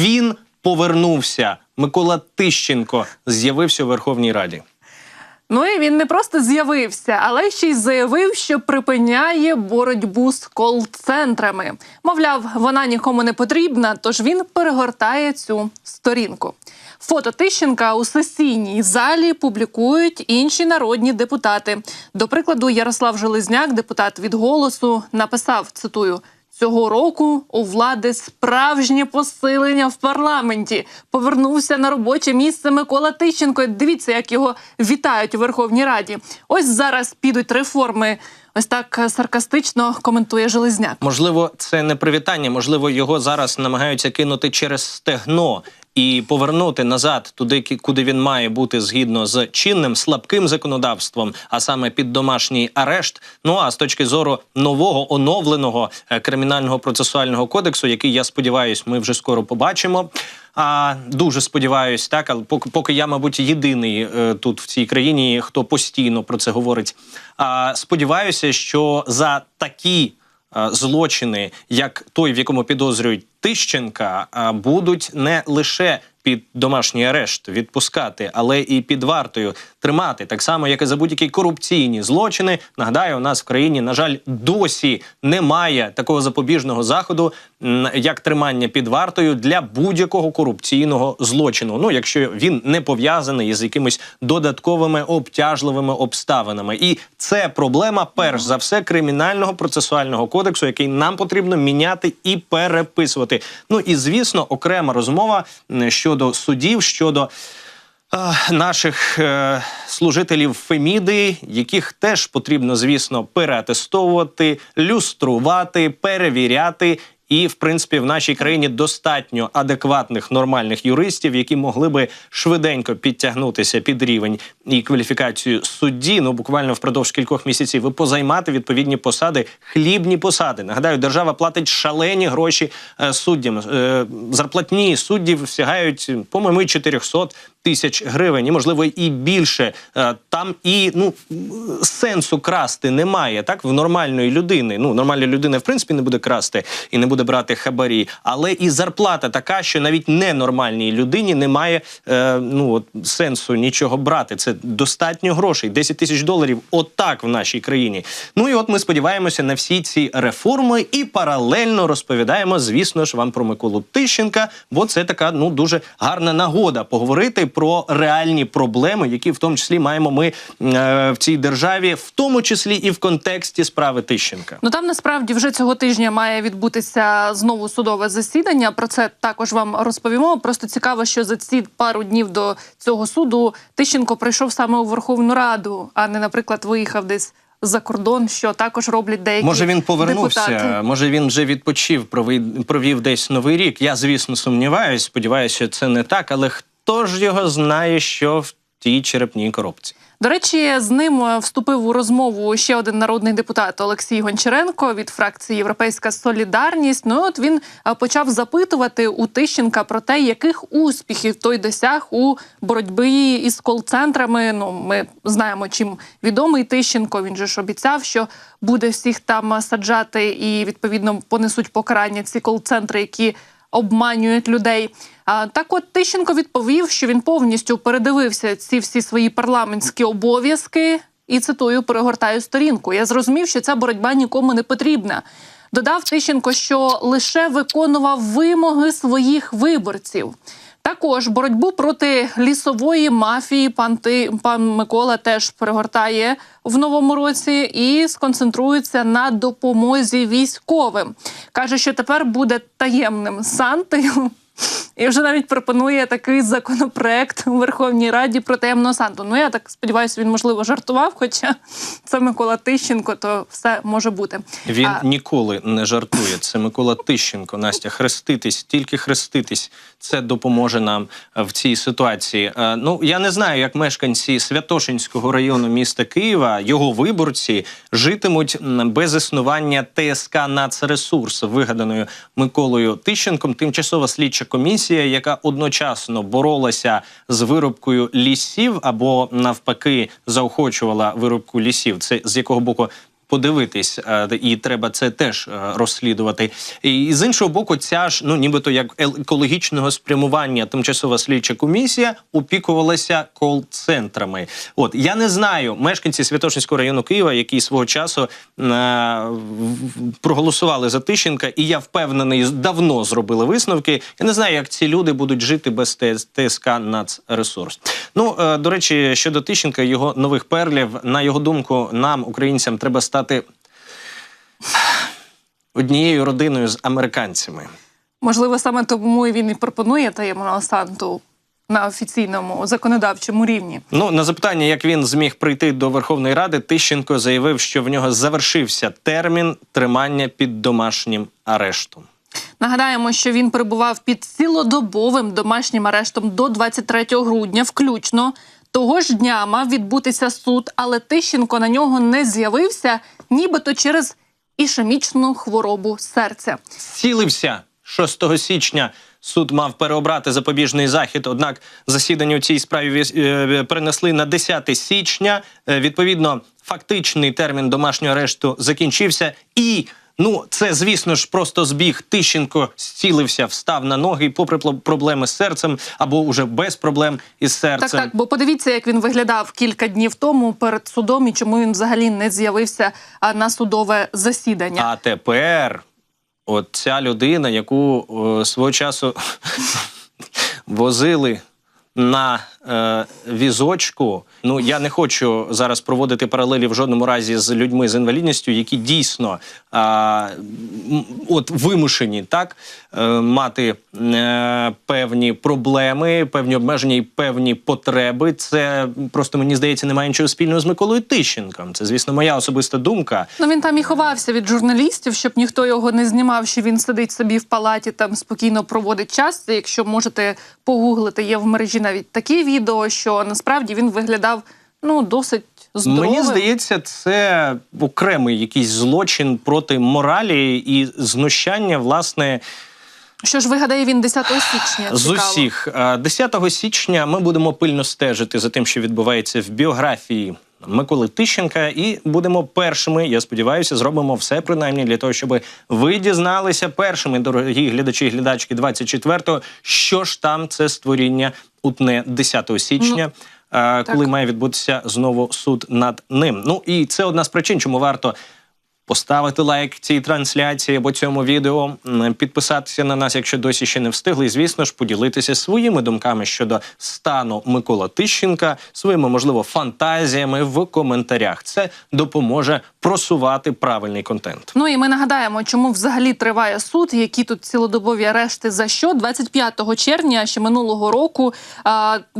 Він повернувся. Микола Тищенко з'явився у Верховній Раді. Ну і він не просто з'явився, але ще й заявив, що припиняє боротьбу з кол-центрами. Мовляв, вона нікому не потрібна, тож він перегортає цю сторінку. Фото Тищенка у сесійній залі публікують інші народні депутати. До прикладу, Ярослав Железняк, депутат від голосу, написав цитую. Цього року у влади справжнє посилення в парламенті. Повернувся на робоче місце Микола Тищенко. Дивіться, як його вітають у Верховній Раді. Ось зараз підуть реформи. Ось так саркастично коментує Железняк. Можливо, це не привітання, можливо, його зараз намагаються кинути через стегно і повернути назад туди, куди він має бути згідно з чинним слабким законодавством, а саме під домашній арешт. Ну а з точки зору нового оновленого е, кримінального процесуального кодексу, який я сподіваюся, ми вже скоро побачимо. А дуже сподіваюсь, так, але поки, поки я, мабуть, єдиний е, тут в цій країні, хто постійно про це говорить. А сподіваюся, що за такі злочини, як той, в якому підозрюють Тищенка, е, будуть не лише під домашній арешт відпускати, але і під вартою тримати, так само, як і за будь-які корупційні злочини. Нагадаю, у нас в країні, на жаль, досі немає такого запобіжного заходу, як тримання під вартою для будь-якого корупційного злочину. Ну, якщо він не пов'язаний із якимись додатковими обтяжливими обставинами, і це проблема, перш за все, кримінального процесуального кодексу, який нам потрібно міняти і переписувати. Ну і звісно, окрема розмова м, щодо судів, щодо. е, Наших е, служителів Феміди, яких теж потрібно, звісно, переатестовувати, люструвати, перевіряти. І, в принципі, в нашій країні достатньо адекватних нормальних юристів, які могли би швиденько підтягнутися під рівень і кваліфікацію судді. Ну буквально впродовж кількох місяців і позаймати відповідні посади, хлібні посади. Нагадаю, держава платить шалені гроші е, суддям. Е, зарплатні суддів сягають, по-моєму, 400 тисяч гривень, і можливо і більше. Е, Там і ну сенсу красти немає. Так в нормальної людини. Ну нормальна людина в принципі не буде красти і не буде брати хабарі, але і зарплата така, що навіть ненормальній людині немає е, ну от сенсу нічого брати. Це достатньо грошей, 10 тисяч доларів. Отак в нашій країні. Ну і от ми сподіваємося на всі ці реформи і паралельно розповідаємо, звісно ж, вам про Миколу Тищенка, бо це така ну дуже гарна нагода поговорити про реальні проблеми, які в тому числі маємо ми е, в цій державі, в тому числі і в контексті справи Тищенка. Ну там насправді вже цього тижня має відбутися знову судове засідання. Про це також вам розповімо. Просто цікаво, що за ці пару днів до цього суду Тищенко прийшов саме у Верховну Раду, а не, наприклад, виїхав десь за кордон, що також роблять деякі Може він повернувся, депутати. може він вже відпочив, провів, провів десь новий рік. Я, звісно, сумніваюсь, сподіваюся, що це не так, але хто ж його знає, що в тій черепній коробці? До речі, з ним е, вступив у розмову ще один народний депутат Олексій Гончаренко від фракції Європейська Солідарність. Ну от він е, почав запитувати у Тищенка про те, яких успіхів той досяг у боротьбі із кол-центрами. Ну, ми знаємо, чим відомий Тищенко. Він же ж обіцяв, що буде всіх там саджати і відповідно понесуть покарання ці кол-центри, які обманюють людей. Так, от Тищенко відповів, що він повністю передивився ці всі свої парламентські обов'язки. І цитую, перегортаю сторінку. Я зрозумів, що ця боротьба нікому не потрібна. Додав Тищенко, що лише виконував вимоги своїх виборців. Також боротьбу проти лісової мафії пан, Ти, пан Микола теж перегортає в новому році і сконцентрується на допомозі військовим. Каже, що тепер буде таємним Сантою. І вже навіть пропонує такий законопроект у Верховній Раді про таємного Санту. Ну я так сподіваюся, він можливо жартував, хоча це Микола Тищенко, то все може бути. Він А, ніколи не жартує. Це Микола Тищенко. Настя, хреститись, тільки хреститись. Це допоможе нам е, в цій ситуації. Е, Ну я не знаю, як мешканці Святошинського району міста Києва, його виборці житимуть без існування ТСК «Нацресурс», вигаданою Миколою Тищенком. Тимчасова слідча комісія, яка одночасно боролася з вирубкою лісів або навпаки заохочувала вирубку лісів. Це з якого боку подивитись, е, і треба це теж е, розслідувати. І з іншого боку, ця ж ну нібито як екологічного спрямування тимчасова слідча комісія опікувалася кол-центрами. От я не знаю, мешканці Святошинського району Києва, які свого часу е, проголосували за Тищенка, і я впевнений, давно зробили висновки. Я не знаю, як ці люди будуть жити без ТС ТСК «Нацресурс». Ну е, до речі, щодо Тищенка, його нових перлів, на його думку, нам, українцям, треба стати однією родиною з американцями. Можливо, саме тому і він і пропонує таємного Санту на офіційному законодавчому рівні. Ну на запитання, як він зміг прийти до Верховної Ради, Тищенко заявив, що в нього завершився термін тримання під домашнім арештом. Нагадаємо, що він перебував під цілодобовим домашнім арештом до 23 грудня, включно. Того ж дня мав відбутися суд, але Тищенко на нього не з'явився, нібито через ішемічну хворобу серця. Зцілився 6 січня. Суд мав переобрати запобіжний захід. Однак засідання у цій справі віс- е, перенесли на 10 січня. Е, Відповідно, фактичний термін домашнього арешту закінчився. І ну це, звісно ж, просто збіг. Тищенко зцілився, встав на ноги, і попри проблеми з серцем або уже без проблем із серцем. Так, так, бо подивіться, як він виглядав кілька днів тому перед судом і чому він взагалі не з'явився на судове засідання. А тепер от ця людина, яку е, свого часу возили на е, візочку. Ну я не хочу зараз проводити паралелі в жодному разі з людьми з інвалідністю, які дійсно м, от вимушені так е, мати е, певні проблеми, певні обмеження і певні потреби. Це просто мені здається немає нічого спільного з Миколою Тищенком. Це, звісно, моя особиста думка. Ну він там і ховався від журналістів, щоб ніхто його не знімав, що він сидить собі в палаті, там спокійно проводить час. Якщо можете погуглити, є в мережі навіть такі відео, що насправді він виглядав ну досить здоровим. Мені здається, це окремий якийсь злочин проти моралі і знущання, власне, Що ж вигадає він 10 січня? з усіх. Е, 10 січня ми будемо пильно стежити за тим, що відбувається в біографії. Миколи Тищенка, і будемо першими. Я сподіваюся, зробимо все принаймні для того, щоб ви дізналися першими, дорогі глядачі і глядачки 24-го, що ж там це створіння утне 10 січня. е, коли має відбутися знову суд над ним. Ну і це одна з причин, чому варто поставити лайк цій трансляції або цьому відео, підписатися на нас, якщо досі ще не встигли. І, звісно ж, поділитися своїми думками щодо стану Микола Тищенка, своїми, можливо, фантазіями в коментарях. Це допоможе просувати правильний контент. Ну і ми нагадаємо, чому взагалі триває суд, які тут цілодобові арешти за що. 25 червня ще минулого року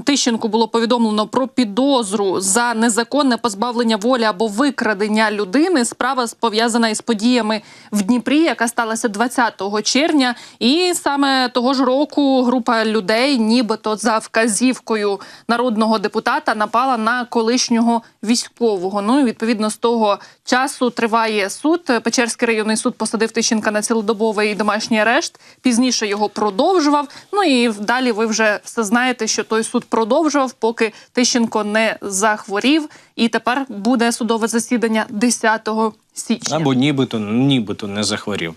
Тищенку було повідомлено про підозру за незаконне позбавлення волі або викрадення людини. Справа пов'язана із подіями в Дніпрі, яка сталася 20 червня. І саме того ж року група людей, нібито за вказівкою народного депутата, напала на колишнього військового. Ну і відповідно з того часу триває суд. Печерський районний суд посадив Тищенка на цілодобовий домашній арешт. Пізніше його продовжував. Ну і далі ви вже все знаєте, що той суд продовжував, поки Тищенко не захворів. І тепер буде судове засідання 10 січня. Або нібито, нібито не захворів.